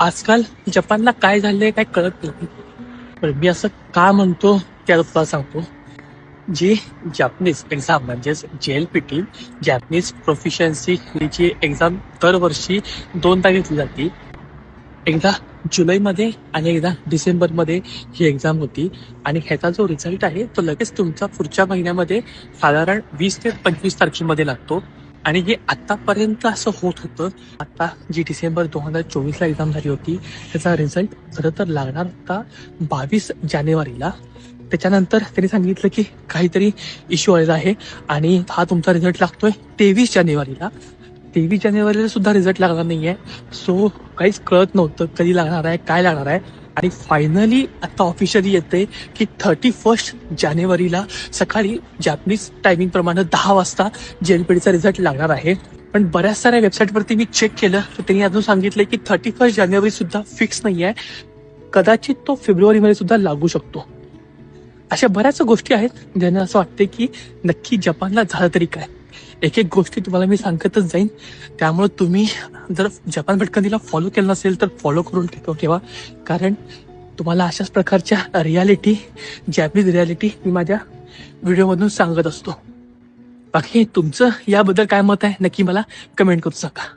आजकाल जपानला काय झालंय काय कळत नाही. पण मी असं का म्हणतो त्या तुला सांगतो. जी जॅपनीज एक्झाम म्हणजेच J L P T Japanese proficiency ही एक्झाम दरवर्षी दोनदा घेतली जाते. एकदा जुलैमध्ये आणि एकदा डिसेंबरमध्ये ही एक्झाम होती. आणि ह्याचा जो रिझल्ट आहे तो लगेच तुमचा पुढच्या महिन्यामध्ये साधारण वीस ते पंचवीस तारखेमध्ये लागतो. आणि हे आतापर्यंत असं होत होतं आता जी डिसेंबर दोन हजार चोवीसला एक्झाम झाली होती त्याचा रिझल्ट खरं तर लागणार होता बावीस जानेवारीला. त्याच्यानंतर त्यांनी सांगितलं की काहीतरी इश्यू आलेला आहे आणि हा तुमचा रिझल्ट लागतोय तेवीस जानेवारीला. तेवीस जानेवारीला सुद्धा रिझल्ट लागणार नाहीये. सो काहीच कळत नव्हतं कधी लागणार आहे काय लागणार आहे. आणि फायनली आता ऑफिशियली येते की थर्टी फर्स्ट जानेवारीला सकाळी जॅपनीज टायमिंग प्रमाणे दहा वाजता जेएलपीडीचा रिझल्ट लागणार आहे. पण बऱ्याच साऱ्या वेबसाईटवरती मी चेक केलं तर त्यांनी अजून सांगितलं की थर्टी फर्स्ट जानेवारी सुद्धा फिक्स नाही आहे कदाचित तो फेब्रुवारीमध्ये सुद्धा लागू शकतो. अशा बऱ्याच गोष्टी आहेत ज्यांना असं वाटते की नक्की जपानला झालं तरी काय. एक एक गोष्टी तुम्हाला मी सांगतच जाईन. त्यामुळे तुम्ही जर जपान भटकंदीला फॉलो केलं नसेल तर फॉलो करून ठेव ठेवा. कारण तुम्हाला अशाच प्रकारच्या रियालिटी जॅपनीज रियालिटी मी माझ्या व्हिडिओमधून सांगत असतो. बाकी तुमचं याबद्दल काय मत आहे नक्की मला कमेंट करू शकता